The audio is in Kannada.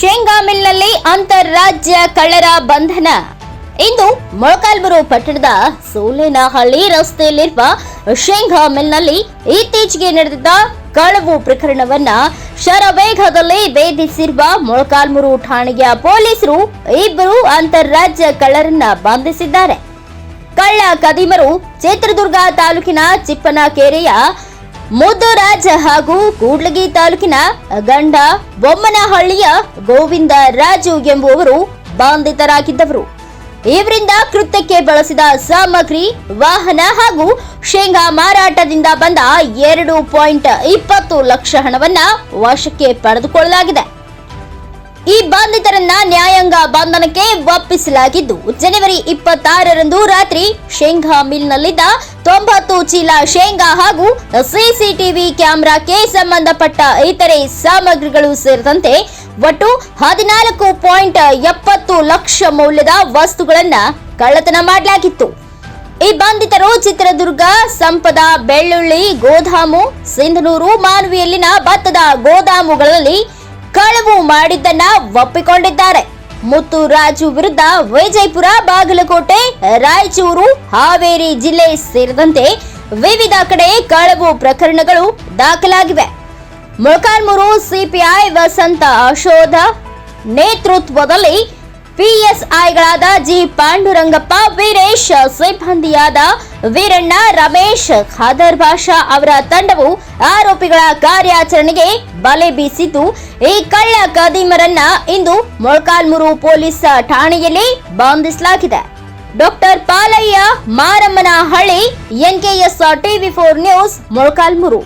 ಶೇಂಗಾ ಮಿಲ್ನಲ್ಲಿ ಅಂತಾರಾಜ್ಯ ಕಳ್ಳರ ಬಂಧನ. ಇಂದು ಮೊಳಕಾಲ್ಮೂರು ಪಟ್ಟಣದ ಸೋಲೇನಹಳ್ಳಿ ರಸ್ತೆಯಲ್ಲಿರುವ ಶೇಂಗಾ ಮಿಲ್ನಲ್ಲಿ ಇತ್ತೀಚೆಗೆ ನಡೆದಿದ್ದ ಕಳವು ಪ್ರಕರಣವನ್ನ ಶರವೇಗದಲ್ಲಿ ಭೇದಿಸಿರುವ ಮೊಳಕಾಲ್ಮೂರು ಠಾಣೆಯ ಪೊಲೀಸರು ಇಬ್ಬರು ಅಂತಾರಾಜ್ಯ ಕಳ್ಳರನ್ನ ಬಂಧಿಸಿದ್ದಾರೆ. ಕಳ್ಳ ಕದಿಮರು ಚಿತ್ರದುರ್ಗ ತಾಲೂಕಿನ ಚಿಪ್ಪನಕೆರೆಯ ಮುದ್ದುರಾಜ ಹಾಗೂ ಕೂಡ್ಲಗಿ ತಾಲೂಕಿನ ಗಂಡ ಬೊಮ್ಮನಹಳ್ಳಿಯ ಗೋವಿಂದ ರಾಜು ಎಂಬುವವರು ಬಾಂಧಿತರಾಗಿದ್ದವರು. ಇವರಿಂದ ಕೃತ್ಯಕ್ಕೆ ಬಳಸಿದ ಸಾಮಗ್ರಿ, ವಾಹನ ಹಾಗೂ ಶೇಂಗಾ ಮಾರಾಟದಿಂದ ಬಂದ ಎರಡು ಪಾಯಿಂಟ್ ಇಪ್ಪತ್ತು ಲಕ್ಷ ಹಣವನ್ನ ವಶಕ್ಕೆ ಪಡೆದುಕೊಳ್ಳಲಾಗಿದೆ. ಈ ಬಂಧಿತರನ್ನ ನ್ಯಾಯಾಂಗ ಬಂಧನಕ್ಕೆ ಒಪ್ಪಿಸಲಾಗಿದ್ದು, ಜನವರಿ ಇಪ್ಪತ್ತಾರರಂದು ರಾತ್ರಿ ಶೇಂಗಾ ಮಿಲ್ನಲ್ಲಿದ್ದ ತೊಂಬತ್ತು ಚೀಲ ಶೇಂಗಾ ಹಾಗೂ ಸಿಸಿಟಿವಿ ಕ್ಯಾಮೆರಾಕ್ಕೆ ಸಂಬಂಧಪಟ್ಟ ಇತರೆ ಸಾಮಗ್ರಿಗಳು ಸೇರಿದಂತೆ ಒಟ್ಟು ಹದಿನಾಲ್ಕು ಪಾಯಿಂಟ್ ಎಪ್ಪತ್ತು ಲಕ್ಷ ಮೌಲ್ಯದ ವಸ್ತುಗಳನ್ನ ಕಳ್ಳತನ ಮಾಡಲಾಗಿತ್ತು. ಈ ಬಂಧಿತರು ಚಿತ್ರದುರ್ಗ, ಸಂಪದ, ಬೆಳ್ಳುಳ್ಳಿ, ಗೋದಾಮು, ಸಿಂಧನೂರು, ಮಾನವಿಯಲ್ಲಿನ ಭತ್ತದ ಗೋದಾಮುಗಳಲ್ಲಿ ಕಳವು ಮಾಡಿದ್ದನ್ನ ಒಪ್ಪಿಕೊಂಡಿದ್ದಾರೆ. ಮುತ್ತು ರಾಜು ವಿರುದ್ಧ ವಿಜಯಪುರ, ಬಾಗಲಕೋಟೆ, ರಾಯಚೂರು, ಹಾವೇರಿ ಜಿಲ್ಲೆ ಸೇರಿದಂತೆ ವಿವಿಧ ಕಡೆ ಕಳವು ಪ್ರಕರಣಗಳು ದಾಖಲಾಗಿವೆ. ಮೊಳಕಾಲ್ಮೂರು ಸಿಪಿಐ ವಸಂತ ಅಶೋಧ ನೇತೃತ್ವದಲ್ಲಿ ಪಿಎಸ್ಐಗಳಾದ ಜಿ ಪಾಂಡುರಂಗಪ್ಪ, ವೀರೇಶ್ ಸಿಬ್ಬಂದಿಯಾದ ವೀರಣ್ಣ ರಮೇಶ್ ಖಾದರ್ ಭಾಷಾ ಅವರ ತಂಡವು ಆರೋಪಿಗಳ ಕಾರ್ಯಾಚರಣೆಗೆ ಬಲೆ ಬೀಸಿದ್ದು, ಈ ಕಳ್ಳ ಕದೀಮರನ್ನ ಇಂದು ಮೊಳಕಾಲ್ಮೂರು ಪೊಲೀಸ್ ಠಾಣೆಯಲ್ಲಿ ಬಂಧಿಸಲಾಗಿದೆ. Doctor Palayya Maramanahalli NKS TV four news, Molakalmuru.